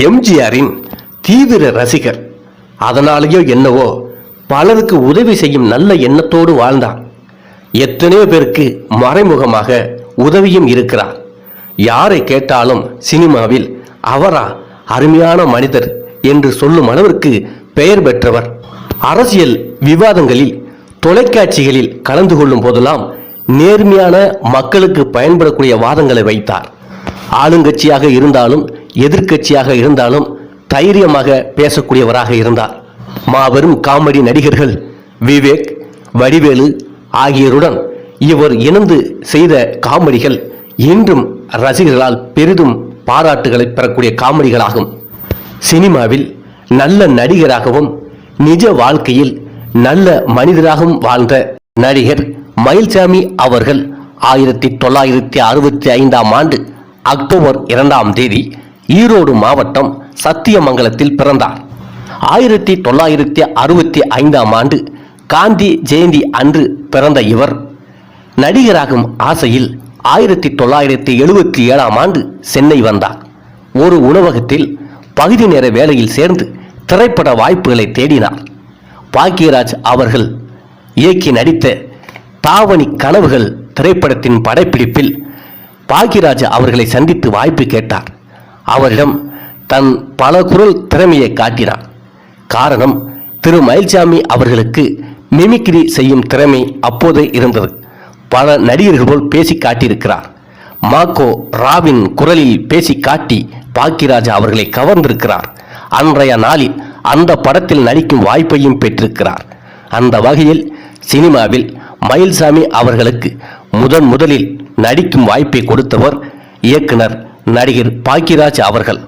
எம்ஜிஆரின் தீவிர ரசிகர். அதனாலேயோ என்னவோ பலருக்கு உதவி செய்யும் நல்ல எண்ணத்தோடு வாழ்ந்தார் எத்தனையோ பேருக்கு மறைமுகமாக உதவியும் இருக்கிறார். யாரை கேட்டாலும் சினிமாவில் அவரா அருமையான மனிதர் என்று சொல்லும் அளவிற்கு பெயர் பெற்றவர். அரசியல் விவாதங்களில் தொலைக்காட்சிகளில் கலந்து கொள்ளும் போதெல்லாம் நேர்மையான மக்களுக்கு பயன்படக்கூடிய வாதங்களை வைத்தார். ஆளுங்கட்சியாக இருந்தாலும் எதிர்க்கட்சியாக இருந்தாலும் தைரியமாக பேசக்கூடியவராக இருந்தார். மாபெரும் காமெடி நடிகர்கள் விவேக் வடிவேலு ஆகியோருடன் இவர் இணைந்து செய்த காமெடிகள் இன்றும் ரசிகர்களால் பெரிதும் பாராட்டுகளை பெறக்கூடிய காமெடிகளாகும். சினிமாவில் நல்ல நடிகராகவும் நிஜ வாழ்க்கையில் நல்ல மனிதராகவும் வாழ்ந்த நடிகர் மயில்சாமி அவர்கள் ஆயிரத்தி தொள்ளாயிரத்தி அறுபத்தி ஐந்தாம் ஆண்டு அக்டோபர் இரண்டாம் தேதி ஈரோடு மாவட்டம் சத்தியமங்கலத்தில் பிறந்தார். ஆயிரத்தி தொள்ளாயிரத்தி அறுபத்தி ஐந்தாம் ஆண்டு காந்தி ஜெயந்தி அன்று பிறந்த இவர். நடிகராகும் ஆசையில் ஆயிரத்தி தொள்ளாயிரத்தி எழுபத்தி ஏழாம் ஆண்டு சென்னை வந்தார். ஒரு உணவகத்தில் பகுதி நேர வேலையில் சேர்ந்து திரைப்பட வாய்ப்புகளை தேடினார். பாக்கியராஜ் அவர்கள் இயக்கி நடித்த தாவணி கனவுகள் திரைப்படத்தின் படப்பிடிப்பில் பாக்கியராஜ் அவர்களை சந்தித்து வாய்ப்பு கேட்டார். அவரிடம் தன் பல குரல் திறமையை காட்டினான். காரணம் திரு மயில்சாமி அவர்களுக்கு மிமிக்ரி செய்யும் திறமை அப்போதே இருந்தது. பல நடிகர்கள் போல் பேசி காட்டியிருக்கிறார். மாக்கோ ராவின் குரலில் பேசி காட்டி பாக்கியராஜா அவர்களை கவர்ந்திருக்கிறார். அன்றைய நாளில் அந்த படத்தில் நடிக்கும் வாய்ப்பையும் பெற்றிருக்கிறார். அந்த வகையில் சினிமாவில் மயில்சாமி அவர்களுக்கு முதன் முதலில் நடிக்கும் வாய்ப்பை கொடுத்தவர் இயக்குனர் நடிகர் பாக்கியராஜ் அவர்கள்.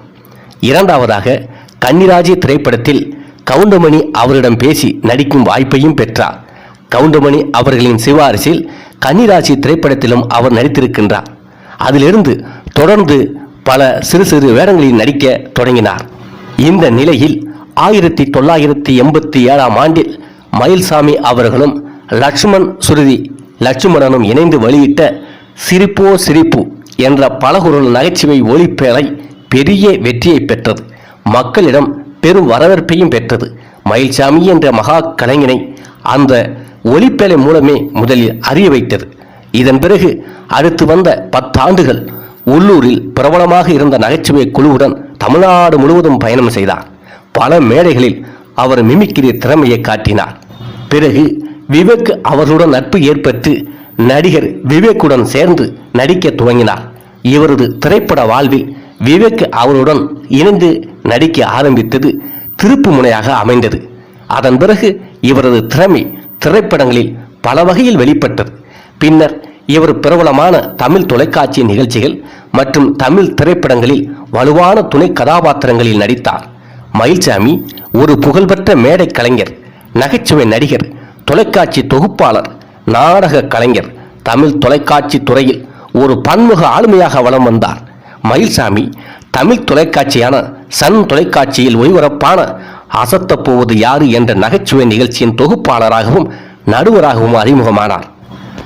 இரண்டாவதாக கன்னிராஜி திரைப்படத்தில் கவுண்டமணி அவரிடம் பேசி நடிக்கும் வாய்ப்பையும் பெற்றார். கவுண்டமணி அவர்களின் சிவாரிசில் கன்னிராஜி திரைப்படத்திலும் அவர் நடித்திருக்கின்றார். அதிலிருந்து தொடர்ந்து பல சிறு சிறு வேடங்களில் நடிக்க தொடங்கினார். இந்த நிலையில் ஆயிரத்தி தொள்ளாயிரத்தி எண்பத்தி ஏழாம் ஆண்டில் மயில்சாமி அவர்களும் லட்சுமண் சுருதி லட்சுமணனும் இணைந்து வெளியிட்ட சிரிப்போ சிரிப்பு என்ற பலகுரல் நகைச்சுவை ஒளிப்பேழை பெரிய வெற்றியை பெற்றது. மக்களிடம் பெரும் வரவேற்பையும் பெற்றது. மயில்சாமி என்ற மகா கலைஞனை அந்த ஒளிப்பேழை மூலமே முதலில் அறிய வைத்தது. இதன் பிறகு அடுத்து வந்த பத்தாண்டுகள் உள்ளூரில் பிரபலமாக இருந்த நகைச்சுவை குழுவுடன் தமிழ்நாடு முழுவதும் பயணம் செய்தார். பல மேடைகளில் அவர் மிமிக்கிரி திறமையை காட்டினார். பிறகு விவேக் அவர்களுடன் நட்பு ஏற்பட்டு நடிகர் விவேக்குடன் சேர்ந்து நடிக்க துவங்கினார். இவரது திரைப்பட வாழ்வில் விவேக் அவருடன் இணைந்து நடிக்க ஆரம்பித்தது திருப்பு முனையாக அமைந்தது. அதன் பிறகு இவரது திறமை திரைப்படங்களில் பல வகையில் வெளிப்பட்டது. பின்னர் இவர் பிரபலமான தமிழ் தொலைக்காட்சி நிகழ்ச்சிகள் மற்றும் தமிழ் திரைப்படங்களில் வலுவான துணை கதாபாத்திரங்களில் நடித்தார். மயில்சாமி ஒரு புகழ்பெற்ற மேடை கலைஞர் நகைச்சுவை நடிகர் தொலைக்காட்சி தொகுப்பாளர் நாடக கலைஞர் தமிழ் தொலைக்காட்சி துறையில் ஒரு பன்முக ஆளுமையாக வலம் வந்தார். மயில்சாமி தமிழ் தொலைக்காட்சியான சன் தொலைக்காட்சியில் ஒளிபரப்பான அசத்தப் போவது யாரு என்ற நகைச்சுவை நிகழ்ச்சியின் தொகுப்பாளராகவும் நடுவராகவும் அறிமுகமானார்.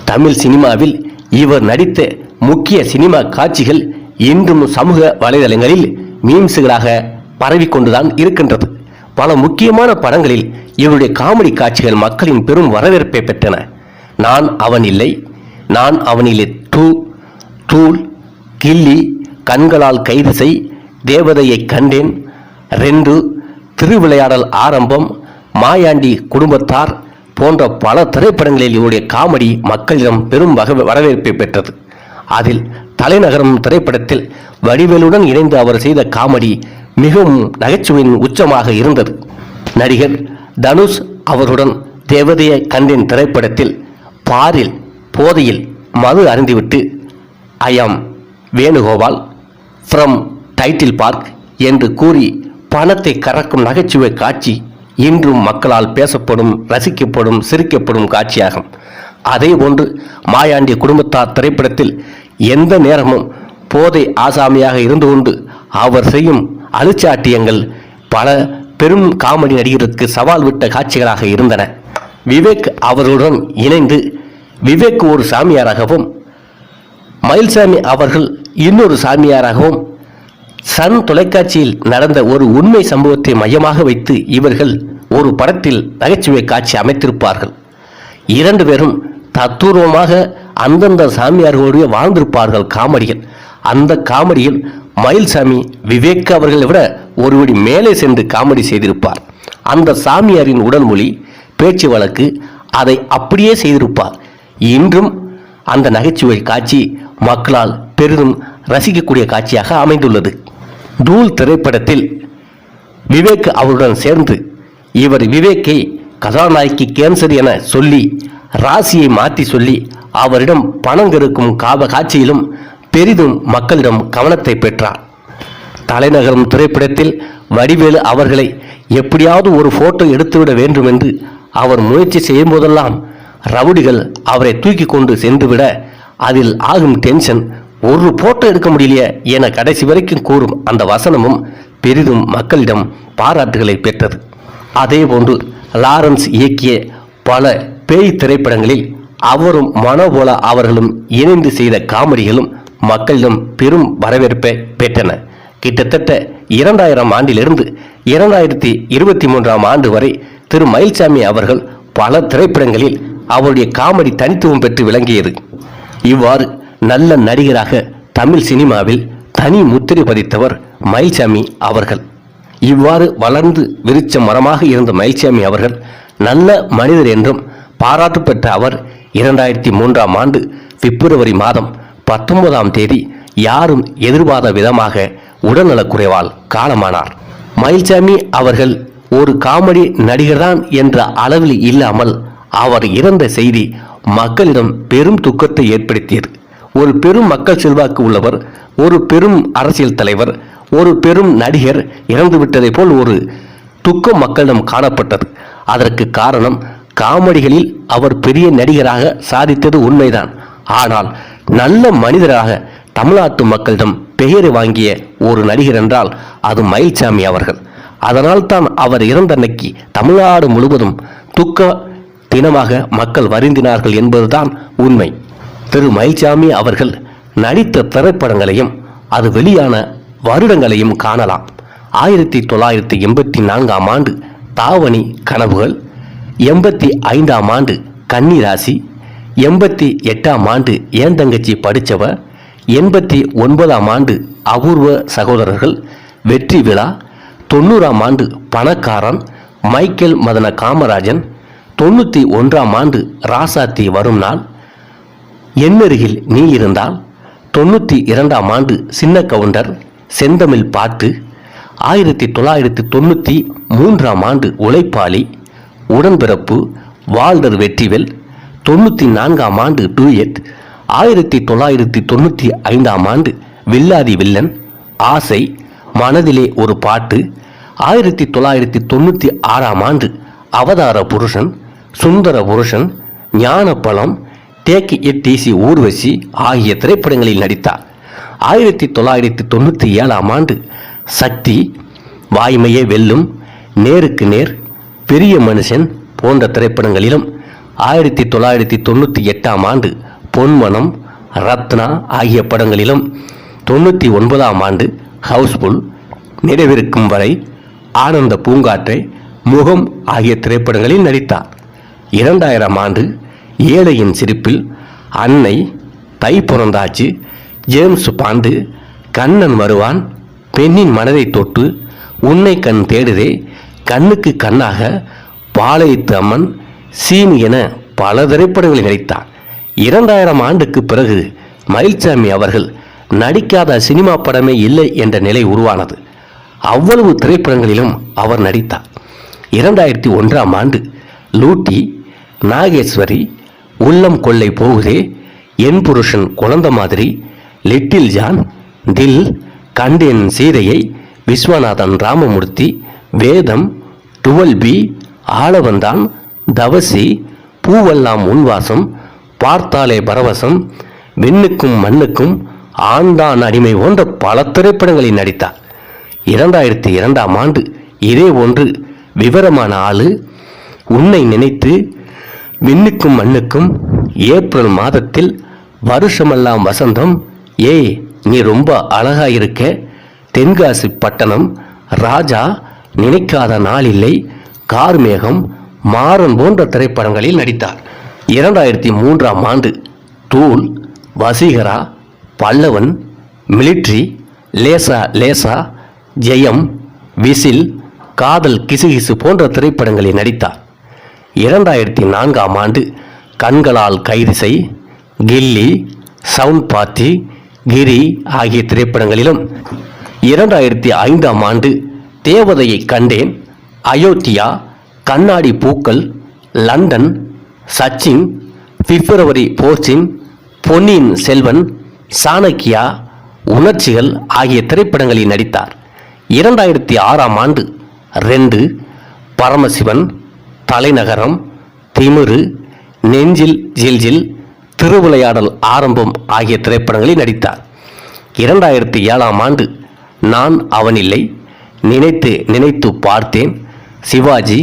தமிழ் சினிமாவில் இவர் நடித்த முக்கிய சினிமா காட்சிகள் இன்றும் சமூக வலைதளங்களில் மீம்ஸுகளாக பரவிக்கொண்டுதான் இருக்கின்றது. பல முக்கியமான படங்களில் இவருடைய காமெடி காட்சிகள் மக்களின் பெரும் வரவேற்பை பெற்றன. நான் அவன் இல்லை நான் அவனிலே தூ தூள் கில்லி கண்களால் கைது செய் தேவதையை கண்டேன். ரெண்டு திருவிளையாடல் ஆரம்பம் மாயாண்டி குடும்பத்தார் போன்ற பல திரைப்படங்களில் இவருடைய காமெடி மக்களிடம் பெரும் வக வரவேற்பை பெற்றது. அதில் தலைநகரம் திரைப்படத்தில் வடிவேலுடன் இணைந்து அவர் செய்த காமெடி மிகவும் நகைச்சுவையின் உச்சமாக இருந்தது. நடிகர் தனுஷ் அவருடன் தேவதையை கண்டேன் திரைப்படத்தில். பாரில் போதையில் மது அருந்திவிட்டு I am Venugopal from Tidel park என்று கூறி பணத்தை கறக்கும் நகைச்சுவை காட்சி இன்றும் மக்களால் பேசப்படும் ரசிக்கப்படும் சிரிக்கப்படும் காட்சியாகும். அதே போன்று மாயாண்டி குடும்பத்தார் திரைப்படத்தில் எந்த நேரமும் போதை ஆசாமியாக இருந்து கொண்டு அவர் செய்யும் அழுச்சாட்டியங்கள் பல பெரும் காமெடி நடிகருக்கு சவால் விட்ட காட்சிகளாக இருந்தன. விவேக் அவர்களுடன் இணைந்து விவேக் ஒரு சாமியாராகவும் மயில்சாமி அவர்கள் இன்னொரு சாமியாராகவும் சன் தொலைக்காட்சியில் நடந்த ஒரு உண்மை சம்பவத்தை மையமாக வைத்து இவர்கள் ஒரு படத்தில் நகைச்சுவை காட்சி அமைத்திருப்பார்கள். இரண்டு பேரும் தத்துவமாக அந்தந்த சாமியார்களுடைய வாழ்ந்திருப்பார்கள் காமெடிகள் அந்த காமெடியில் மயில்சாமி விவேக் அவர்களை விட ஒருபடி மேலே சென்று காமெடி செய்திருப்பார். அந்த சாமியாரின் உடல்மொழி பேச்சு வழக்கு அதை அப்படியே செய்திருப்பார். இன்றும் அந்த நகைச்சுவை காட்சி மக்களால் பெரிதும் ரசிக்கக்கூடிய காட்சியாக அமைந்துள்ளது. தூள் திரைப்படத்தில் விவேக் அவருடன் சேர்ந்து இவர் விவேக்கை கதாநாயகி கேன்சர் என சொல்லி ராசியை மாற்றி சொல்லி அவரிடம் பணம் கெடுக்கும் காவ காட்சியிலும் பெரிதும் மக்களிடம் கவனத்தை பெற்றார். தலைநகரம் திரைப்படத்தில் வடிவேலு அவர்களை எப்படியாவது ஒரு போட்டோ எடுத்துவிட வேண்டும் என்று அவர் முயற்சி செய்யும் போதெல்லாம் ரவுடிகள் அவரை தூக்கி கொண்டு சென்றுவிட அதில் ஆகும் டென்ஷன் ஒரு போட்டோ எடுக்க முடியலையே என கடைசி வரைக்கும் கூறும் அந்த வசனமும் பெரிதும் மக்களிடம் பாராட்டுகளை பெற்றது. அதேபோன்று லாரன்ஸ் இயக்கிய பல பேய் திரைப்படங்களில் அவரும் மனோபோல அவர்களும் இணைந்து செய்த காமெடிகளும் மக்களிடம் பெரும் வரவேற்பை பெற்றன. கிட்டத்தட்ட இரண்டாயிரம் ஆண்டிலிருந்து இரண்டாயிரத்தி இருபத்தி மூன்றாம் ஆண்டு வரை திரு மயில்சாமி அவர்கள் பல திரைப்படங்களில் அவருடைய காமெடி தனித்துவம் பெற்று விளங்கியது. இவ்வாறு நல்ல நடிகராக தமிழ் சினிமாவில் தனி முத்திரை பதித்தவர் மயில்சாமி அவர்கள். இவ்வாறு வளர்ந்து விருச்ச மரமாக இருந்த மயில்சாமி அவர்கள் நல்ல மனிதர் என்றும் பாராட்டு பெற்ற அவர் இரண்டாயிரத்தி மூன்றாம் ஆண்டு பிப்ரவரி மாதம் பத்தொன்பதாம் தேதி யாரும் எதிர்பாராத விதமாக உடல்நலக்குறைவால் காலமானார். மயில்சாமி அவர்கள் ஒரு காமெடி நடிகர்தான் என்ற அளவில் இல்லாமல் அவர் இறந்த செய்தி மக்களிடம் பெரும் துக்கத்தை ஏற்படுத்தியது. ஒரு பெரும் மக்கள் செல்வாக்கு உள்ளவர் ஒரு பெரும் அரசியல் தலைவர் ஒரு பெரும் நடிகர் இறந்துவிட்டதை போல் ஒரு துக்கம் மக்களிடம் காணப்பட்டது. அதற்கு காரணம் காமெடிகளில் அவர் பெரிய நடிகராக சாதித்தது உண்மைதான். ஆனால் நல்ல மனிதராக தமிழ்நாட்டு மக்களிடம் பெயரை வாங்கிய ஒரு நடிகர் என்றால் அது மயில்சாமி அவர்கள். அதனால் தான் அவர் இறந்த அன்னைக்கு தமிழ்நாடு முழுவதும் துக்க தினமாக மக்கள் வருந்தினார்கள் என்பதுதான் உண்மை. திரு மயில்சாமி அவர்கள் நடித்த திரைப்படங்களையும் அது வெளியான வருடங்களையும் காணலாம். ஆயிரத்தி தொள்ளாயிரத்தி எண்பத்தி நான்காம் ஆண்டு தாவணி கனவுகள் எண்பத்தி ஐந்தாம் ஆண்டு கன்னிராசி எண்பத்தி எட்டாம் ஆண்டு ஏன் தங்கச்சி படித்தவ எண்பத்தி ஒன்பதாம் ஆண்டு அபூர்வ சகோதரர்கள் வெற்றி விழா தொண்ணூறாம் ஆண்டு பணக்காரன் மைக்கேல் மதன காமராஜன் தொண்ணூற்றி ஒன்றாம் ஆண்டு ராசாத்தி வரும் நாள். என்னருகில் நீ இருந்தால் தொண்ணூற்றி இரண்டாம் ஆண்டு சின்ன கவுண்டர் செந்தமிழ் பாட்டு. ஆயிரத்தி தொள்ளாயிரத்தி தொண்ணூற்றி மூன்றாம் ஆண்டு உழைப்பாளி உடன்பிறப்பு வால்டர் வெற்றிவேல். தொண்ணூற்றி நான்காம் ஆண்டு டூயட். ஆயிரத்தி தொள்ளாயிரத்தி தொண்ணூற்றி ஐந்தாம் ஆண்டு வில்லாதி வில்லன் ஆசை மனதிலே ஒரு பாட்டு. ஆயிரத்தி தொள்ளாயிரத்தி தொண்ணூற்றி ஆறாம் ஆண்டு அவதார புருஷன் சுந்தர புருஷன் ஞானப்பழம் டேக் எட்டிசி ஊர்வசி ஆகிய திரைப்படங்களில் நடித்தார். ஆயிரத்தி தொள்ளாயிரத்தி தொண்ணூற்றி ஏழாம் ஆண்டு சக்தி வாய்மையே வெல்லும் நேருக்கு நேர் பெரிய மனுஷன் போன்ற திரைப்படங்களிலும் ஆயிரத்தி தொள்ளாயிரத்தி தொண்ணூற்றி எட்டாம் ஆண்டு பொன்மனம் ரத்னா ஆகிய படங்களிலும் தொண்ணூற்றி ஒன்பதாம் ஆண்டு ஹவுஸ்ஃபுல் நினைவிருக்கும் வரை ஆனந்த பூங்காற்றை முகம் ஆகிய திரைப்படங்களில் நடித்தார். இரண்டாயிரம் ஆண்டு ஏழையின் சிரிப்பில் அன்னை தை பிறந்தாச்சு. ஜேம்ஸ் பாண்டு கண்ணன் வருவான். பெண்ணின் மனதை தொட்டு உன்னை கண் தேடுதே. கண்ணுக்கு கண்ணாக பாளையத்து அம்மன் சீன் என பல திரைப்படங்களில் நடித்தார். இரண்டாயிரம் ஆண்டுக்கு பிறகு மயில்சாமி அவர்கள் நடிக்காத சினிமா படமே இல்லை என்ற நிலை உருவானது. அவ்வளவு திரைப்படங்களிலும் அவர் நடித்தார். இரண்டாயிரத்தி ஒன்றாம் ஆண்டு லூட்டி நாகேஸ்வரி உள்ளம் கொள்ளை போகுதே என் புருஷன் குழந்த மாதிரி லிட்டில் ஜான் தில் கண்டேன் சீதையை விஸ்வநாதன் ராமமூர்த்தி வேதம் டுவல் பி ஆளவந்தான் தவசி பூவெல்லாம் உன்வாசம் பார்த்தாலே பரவசம் விண்ணுக்கும் மண்ணுக்கும் ஆண்டான் அடிமை போன்ற பல திரைப்படங்களில் நடித்தார். இரண்டாயிரத்தி இரண்டாம் ஆண்டு இதே ஒன்று விவரமான ஆளு. உன்னை நினைத்து விண்ணுக்கும் மண்ணுக்கும் ஏப்ரல் மாதத்தில் வருஷமெல்லாம் வசந்தம். ஏய் நீ ரொம்ப அழகா இருக்க தென்காசி பட்டணம் ராஜா நினைக்காத நாளில்லை. கார்மேகம் மாறன் போன்ற திரைப்படங்களில் நடித்தார். இரண்டாயிரத்தி மூன்றாம் ஆண்டு தூள் வசீகரா பல்லவன் மிலிட்ரி லேசா லேசா ஜெயம் விசில் காதல் கிசுகிசு போன்ற திரைப்படங்களில் நடித்தார். இரண்டாயிரத்தி நான்காம் ஆண்டு கண்களால் கைதிசை கில்லி சவுண்ட் பாத்தி கிரி ஆகிய திரைப்படங்களிலும் இரண்டாயிரத்தி ஐந்தாம் ஆண்டு தேவதையை கண்டேன். அயோத்தியா கண்ணாடி பூக்கள் லண்டன் சச்சின் பிப்ரவரி போர்ச்சின் பொன்னியின் செல்வன் சாணக்கியா உணர்ச்சிகள் ஆகிய திரைப்படங்களில் நடித்தார். இரண்டாயிரத்தி ஆறாம் ஆண்டு ரெண்டு பரமசிவன் தலைநகரம் திமிரு நெஞ்சில் ஜில்ஜில் திருவிளையாடல் ஆரம்பம் ஆகிய திரைப்படங்களில் நடித்தார். இரண்டாயிரத்தி ஏழாம் ஆண்டு நான் அவனில்லை நினைத்து நினைத்து பார்த்தேன் சிவாஜி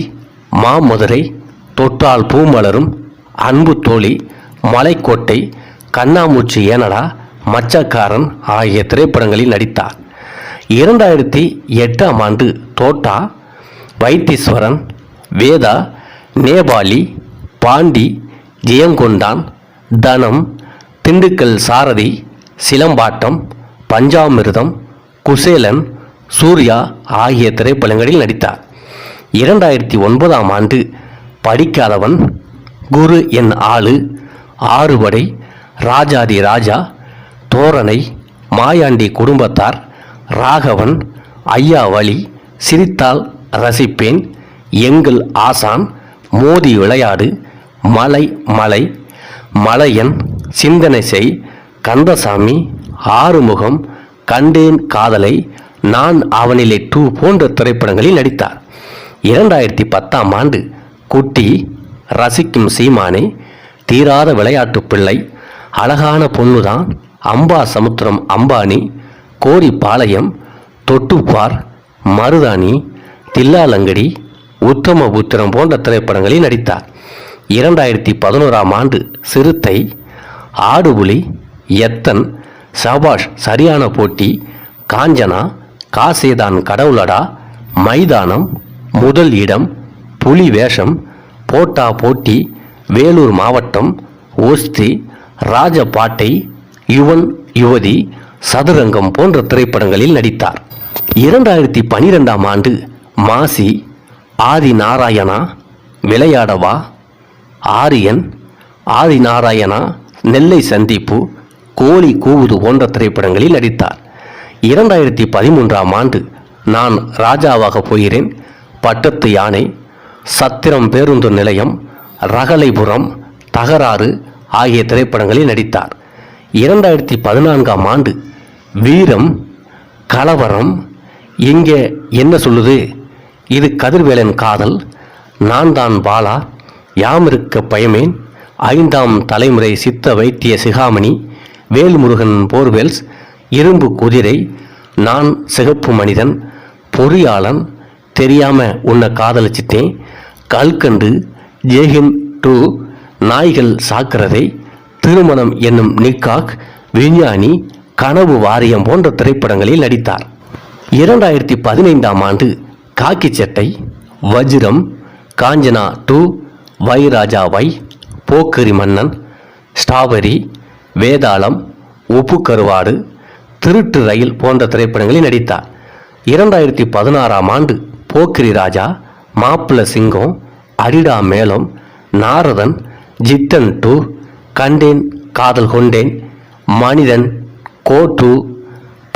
மாமதுரை தொட்டால் பூமலரும் அன்பு தோழி மலைக்கோட்டை கண்ணாமூச்சி ஏனடா மச்சக்காரன் ஆகிய திரைப்படங்களில் நடித்தார். இரண்டாயிரத்தி எட்டாம் ஆண்டு தோட்டா வைத்தீஸ்வரன் வேதா நேபாளி பாண்டி ஜெயங்கொண்டான் தனம் திண்டுக்கல் சாரதி சிலம்பாட்டம் பஞ்சாமிர்தம் குசேலன் சூர்யா ஆகிய திரைப்படங்களில் நடித்தார். இரண்டாயிரத்தி ஒன்பதாம் ஆண்டு படிக்காதவன் குரு என் ஆளு ஆறுபடை ராஜாதி ராஜா தோரணை மாயாண்டி குடும்பத்தார் ராகவன் ஐயா வழி சிரித்தால் ரசிப்பேன் எங்கள் ஆசான் மோதி விளையாடு மலை மலை மலையன் சிந்தனை செய் கந்தசாமி ஆறுமுகம் கண்டேன் காதலை நான் அவனிலே டூ போன்ற திரைப்படங்களில் நடித்தார். இரண்டாயிரத்தி பத்தாம் ஆண்டு குட்டி ரசிக்கும் சீமானே தீராத விளையாட்டு பிள்ளை அழகான பொண்ணுதான் அம்பா சமுத்திரம் அம்பானி கோரிப்பாளையம் தொட்டுப்பார் மருதாணி தில்லாலங்கடி உத்தமபுத்திரம் போன்ற திரைப்படங்களில் நடித்தார். இரண்டாயிரத்தி பதினோராம் ஆண்டு சிறுத்தை ஆடுபுலி எத்தன் சபாஷ் சரியான போட்டி காஞ்சனா காசேதான் கடவுளடா மைதானம் முதல் இடம் புலி வேஷம் போட்டா போட்டி வேலூர் மாவட்டம் ஒஸ்தி ராஜபாட்டை யுவன் யுவதி சதுரங்கம் போன்ற திரைப்படங்களில் நடித்தார். இரண்டாயிரத்தி பனிரெண்டாம் ஆண்டு மாசி ஆதி நாராயணா விளையாடவா ஆரியன் ஆதி நாராயணா நெல்லை சந்திப்பு கோழி கூவுது போன்ற திரைப்படங்களில் நடித்தார். இரண்டாயிரத்தி பதிமூன்றாம் ஆண்டு நான் ராஜாவாக போகிறேன். பட்டத்து யானை சத்திரம் பேருந்து நிலையம் ரகலைபுரம் தகராறு ஆகிய திரைப்படங்களில் நடித்தார். இரண்டாயிரத்தி பதினான்காம் ஆண்டு வீரம் கலவரம் இங்கே என்ன சொல்லுது? இது கதிர்வேலன் காதல் நான் தான் பாலா யாமிருக்க பயமேன் ஐந்தாம் தலைமுறை சித்த வைத்திய சிகாமணி வேல்முருகன் போர்வெல்ஸ் இரும்பு குதிரை நான் சிகப்பு மனிதன் பொறியாளன் தெரியாம உன்னை காதலிச்சிட்டேன் கல்கண்டு ஜெஹின் டூ நாய்கள் சாக்கிறதை திருமணம் என்னும் நிக்காக் விஞ்ஞானி கனவு வாரியம் போன்ற திரைப்படங்களில் நடித்தார். இரண்டாயிரத்தி பதினைந்தாம் ஆண்டு காக்கி சட்டை வஜ்ரம் காஞ்சனா டூ வைராஜா வை போக்கரி மன்னன் ஸ்டாபரி வேதாளம் உப்பு கருவாடு திருட்டு ரயில் போன்ற திரைப்படங்களில் நடித்தார். இரண்டாயிரத்தி பதினாறாம் ஆண்டு போக்கிரி ராஜா மாப்பிள சிங்கம் அடிடா மேளம் நாரதன் ஜித்தன் டூ கண்டேன் காதல் கொண்டேன். மனிதன் கோட்டு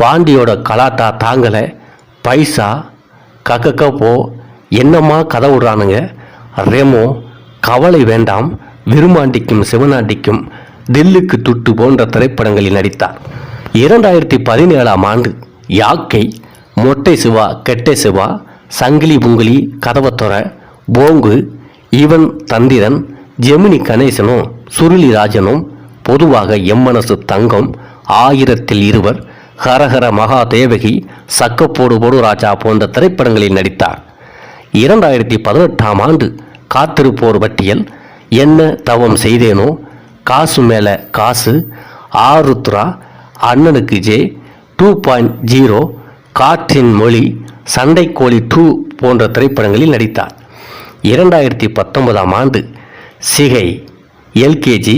பாண்டியோட கலாட்டா தாங்கலை பைசா கக்கக்கப்போ என்னம்மா கதை விடுறானுங்க? ரெமோ கவலை வேண்டாம் விருமாண்டிக்கும் சிவனாண்டிக்கும் தில்லுக்கு துட்டு போன்ற திரைப்படங்களில் நடித்தார். இரண்டாயிரத்தி பதினேழாம் ஆண்டு யாக்கை மொட்டை சிவா கெட்டை சிவா சங்கிலி புங்கிலி கதவத்துற போங்கு இவன் தந்திரன் ஜெமினி கணேசனும் சுருளிராஜனும் பொதுவாக எம்மனசு தங்கம் ஆயிரத்தில் இருவர் ஹரஹர மகா தேவகி சக்கப்போடு போடு ராஜா போன்ற திரைப்படங்களில் நடித்தார். இரண்டாயிரத்தி பதினெட்டாம் ஆண்டு காத்திருப்போர் பட்டியல் என்ன தவம் செய்தேனோ காசு மேலே காசு ஆருத்ரா அண்ணனுக்கு ஜே டூ பாயிண்ட் ஜீரோ காற்றின் மொழி சண்டைக்கோழி டூ போன்ற திரைப்படங்களில் நடித்தார். இரண்டாயிரத்தி பத்தொன்பதாம் ஆண்டு சிகை எல்கேஜி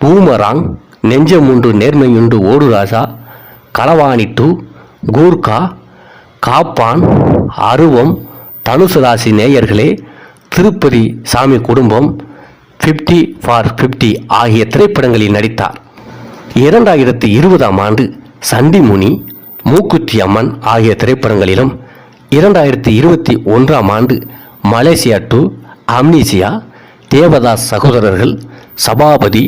பூமராங் நெஞ்சமுண்டு நேர்மையுண்டு ஓடு ராஜா களவாணி டூ கூர்கா காப்பான் அருவம் தனுசு ராசி நேயர்களே திருப்பதி சாமி குடும்பம் 50 ஃபார் 50 ஆகிய திரைப்படங்களில் நடித்தார். இரண்டாயிரத்தி இருபதாம் ஆண்டு சண்டிமுனி மூக்குத்தி அம்மன் ஆகிய திரைப்படங்களிலும் இரண்டாயிரத்தி இருபத்தி ஒன்றாம் ஆண்டு மலேசியா டு அம்னீசியா தேவதாஸ் சகோதரர்கள் சபாபதி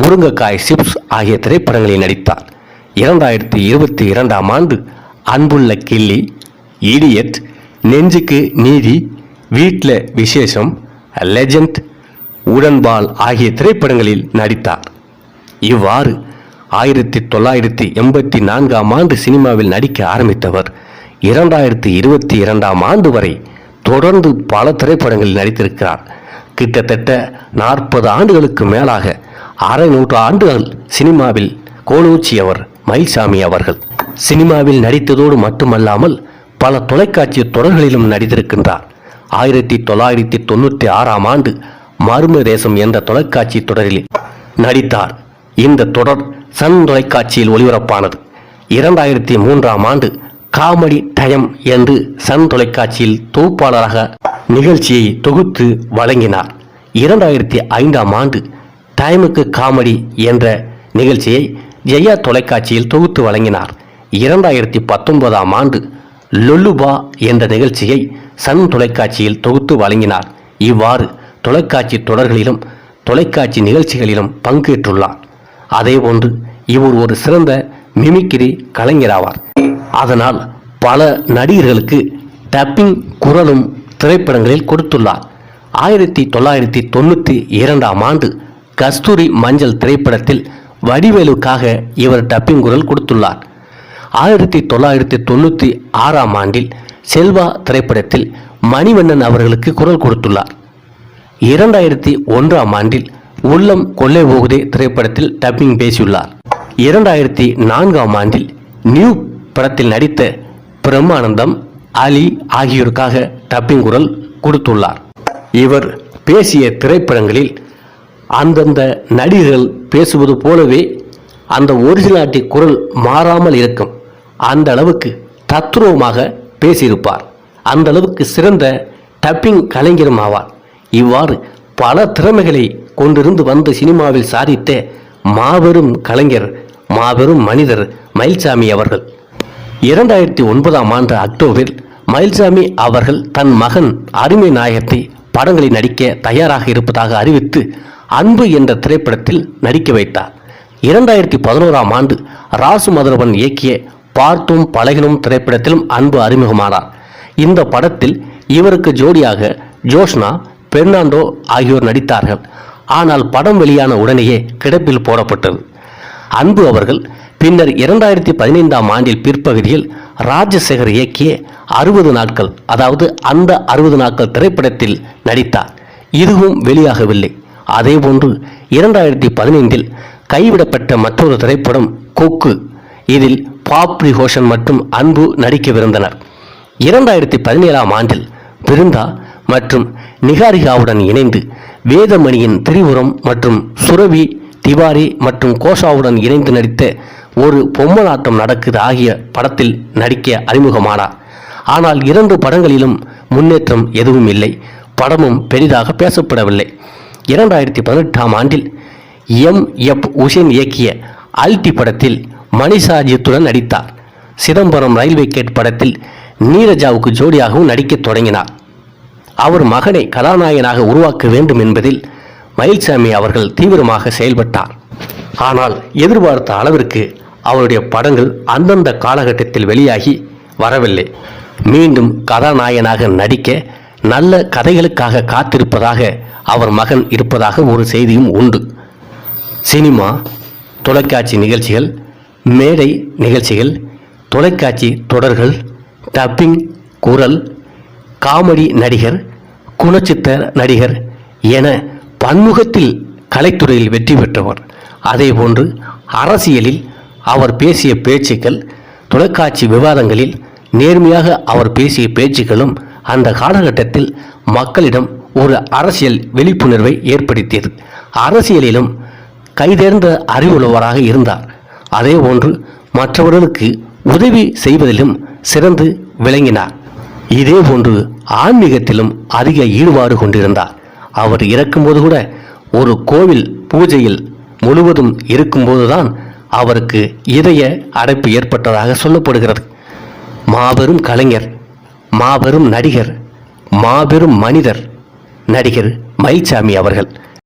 முருங்கக்காய் சிப்ஸ் ஆகிய திரைப்படங்களில் நடித்தார். இரண்டாயிரத்தி இருபத்தி இரண்டாம் ஆண்டு அன்புள்ள கிள்ளி இடியட் நெஞ்சுக்கு நீதி வீட்டில் விசேஷம் லெஜண்ட் உடன்பால் ஆகிய திரைப்படங்களில் நடித்தார். இவ்வாறு ஆயிரத்தி தொள்ளாயிரத்தி எண்பத்தி நான்காம் ஆண்டு சினிமாவில் நடிக்க ஆரம்பித்தவர். இரண்டாயிரத்தி இருபத்தி இரண்டாம் ஆண்டு வரை தொடர்ந்து பல திரைப்படங்களில் நடித்திருக்கிறார். கிட்டத்தட்ட நாற்பது ஆண்டுகளுக்கு மேலாக அரை நூற்று ஆண்டுகள் சினிமாவில் கோலூச்சியவர் மயில்சாமி அவர்கள். சினிமாவில் நடித்ததோடு மட்டுமல்லாமல் பல தொலைக்காட்சி தொடர்களிலும் நடித்திருக்கின்றார். ஆயிரத்தி தொள்ளாயிரத்தி தொண்ணூற்றி ஆறாம் ஆண்டு மர்ம தேசம் என்ற தொலைக்காட்சி தொடரில் நடித்தார். இந்த தொடர் சன் தொலைக்காட்சியில் ஒளிபரப்பானது. இரண்டாயிரத்தி மூன்றாம் ஆண்டு காமெடி டயம் என்று சன் தொலைக்காட்சியில் தொகுப்பாளராக நிகழ்ச்சியை தொகுத்து வழங்கினார். இரண்டாயிரத்தி ஐந்தாம் ஆண்டு டைமுக்கு காமெடி என்ற நிகழ்ச்சியை ஜெயா தொலைக்காட்சியில் தொகுத்து வழங்கினார். இரண்டாயிரத்தி பத்தொன்பதாம் ஆண்டு லொல்லுபா என்ற நிகழ்ச்சியை சன் தொலைக்காட்சியில் தொகுத்து வழங்கினார். இவ்வாறு தொலைக்காட்சி தொடர்களிலும் தொலைக்காட்சி நிகழ்ச்சிகளிலும் பங்கேற்றுள்ளார். அதேபோன்று இவர் ஒரு சிறந்த மிமிக்கிரி கலைஞராவார் அதனால் பல நடிகர்களுக்கு டப்பிங் குரலும் திரைப்படங்களில் கொடுத்துள்ளார். ஆயிரத்தி தொள்ளாயிரத்தி தொண்ணூற்றி இரண்டாம் ஆண்டு கஸ்தூரி மஞ்சள் திரைப்படத்தில் வடிவேலுக்காக இவர் டப்பிங் குரல் கொடுத்துள்ளார். ஆயிரத்தி தொள்ளாயிரத்தி தொண்ணூற்றி ஆறாம் ஆண்டில் செல்வா திரைப்படத்தில் மணிவண்ணன் அவர்களுக்கு குரல் கொடுத்துள்ளார். இரண்டாயிரத்தி ஒன்றாம் ஆண்டில் உள்ளம் கொள்ளை போகுதே திரைப்படத்தில் டப்பிங் பேசியுள்ளார். இரண்டாயிரத்தி நான்காம் ஆண்டில் நியூ படத்தில் நடித்த பிரம்மானந்தம் அலி ஆகியோருக்காக டப்பிங் குரல் கொடுத்துள்ளார். இவர் பேசிய திரைப்படங்களில் அந்தந்த நடிகர்கள் பேசுவது போலவே அந்த ஒரிஜினாலிட்டி குரல் மாறாமல் இருக்கும். அந்த அளவுக்கு தத்ரூபமாக பேசியிருப்பார். அந்த அளவுக்கு சிறந்த டப்பிங் கலைஞரும் ஆவார். இவ்வாறு பல திறமைகளை கொண்டிருந்து வந்து சினிமாவில் சாதித்த மாபெரும் கலைஞர் மாபெரும் மனிதர் மயில்சாமி அவர்கள். இரண்டாயிரத்தி ஒன்பதாம் ஆண்டு அக்டோபரில் மயில்சாமி அவர்கள் தன் மகன் அருமை நாயகத்தை படங்களில் நடிக்க தயாராக இருப்பதாக அறிவித்து அன்பு என்ற திரைப்படத்தில் நடிக்க வைத்தார். இரண்டாயிரத்தி பதினோராம் ஆண்டு ராசு மதுரவன் இயக்கிய பார்த்தும் பழகினும் திரைப்படத்திலும் அன்பு அறிமுகமானார். இந்த படத்தில் இவருக்கு ஜோடியாக ஜோஷ்னா பெர்னாண்டோ ஆகியோர் நடித்தார்கள். ஆனால் படம் வெளியான உடனேயே கிடப்பில் போடப்பட்டது. அன்பு அவர்கள் பின்னர் இரண்டாயிரத்தி பதினைந்தாம் ஆண்டில் பிற்பகுதியில் ராஜசேகர் இயக்கிய அறுபது நாட்கள் அதாவது அந்த அறுபது நாட்கள் திரைப்படத்தில் நடித்தார். இதுவும் வெளியாகவில்லை. அதேபோன்று இரண்டாயிரத்தி பதினைந்தில் கைவிடப்பட்ட மற்றொரு திரைப்படம் கொக்கு. இதில் பாப்ரி ஹோஷன் மற்றும் அன்பு நடிக்கவிருந்தனர். இரண்டாயிரத்தி பதினேழாம் ஆண்டில் பிருந்தா மற்றும் நிகாரிகாவுடன் இணைந்து வேதமணியின் திரிபுரம் மற்றும் சுரவி திவாரி மற்றும் கோஷாவுடன் இணைந்து நடித்த ஒரு பொம்மலாட்டம் நடக்குது ஆகிய படத்தில் நடிக்க அறிமுகமானார் ஆனால் இரண்டு படங்களிலும் முன்னேற்றம் எதுவும் இல்லை. படமும் பெரிதாக பேசப்படவில்லை. இரண்டாயிரத்தி பதினெட்டாம் ஆண்டில் எம். எப். உசேன் இயக்கிய அல்டி படத்தில் மணிசாஜித்துடன் நடித்தார். சிதம்பரம் ரயில்வே கேட் படத்தில் நீரஜாவுக்கு ஜோடியாகவும் நடிக்கத் தொடங்கினார். அவர் மகனை கதாநாயகனாக உருவாக்க வேண்டும் என்பதில் மயில்சாமி அவர்கள் தீவிரமாக செயல்பட்டார். ஆனால் எதிர்பார்த்த அளவிற்கு அவருடைய படங்கள் அந்தந்த காலகட்டத்தில் வெளியாகி வரவில்லை. மீண்டும் கதாநாயகனாக நடிக்க நல்ல கதைகளுக்காக காத்திருப்பதாக அவர் மகன் இருப்பதாக ஒரு செய்தியும் உண்டு. சினிமா தொலைக்காட்சி நிகழ்ச்சிகள் மேடை நிகழ்ச்சிகள் தொலைக்காட்சி தொடர்கள் டப்பிங் குரல் காமெடி நடிகர் குணச்சித்திர நடிகர் என பன்முகத்தில் கலைத்துறையில் வெற்றி பெற்றவர். அதேபோன்று அரசியலில் அவர் பேசிய பேச்சுக்கள் தொலைக்காட்சி விவாதங்களில் நேர்மையாக அவர் பேசிய பேச்சுக்களும் அந்த காலகட்டத்தில் மக்களிடம் ஒரு அரசியல் விழிப்புணர்வை ஏற்படுத்தியது. அரசியலிலும் கைதேர்ந்த அறிவுள்ளவராக இருந்தார். அதே போன்று மற்றவர்களுக்கு உதவி செய்வதிலும் சிறந்து விளங்கினார். இதே போன்று ஆன்மீகத்திலும் அதிக ஈடுபாடு கொண்டிருந்தார். அவர் இறக்கும்போது கூட ஒரு கோவில் பூஜையில் முழுவதும் இருக்கும்போதுதான் அவருக்கு இதய அடைப்பு ஏற்பட்டதாக சொல்லப்படுகிறது. மாபெரும் கலைஞர் மாபெரும் நடிகர் மாபெரும் மனிதர் நடிகர் மயில்சாமி அவர்கள்.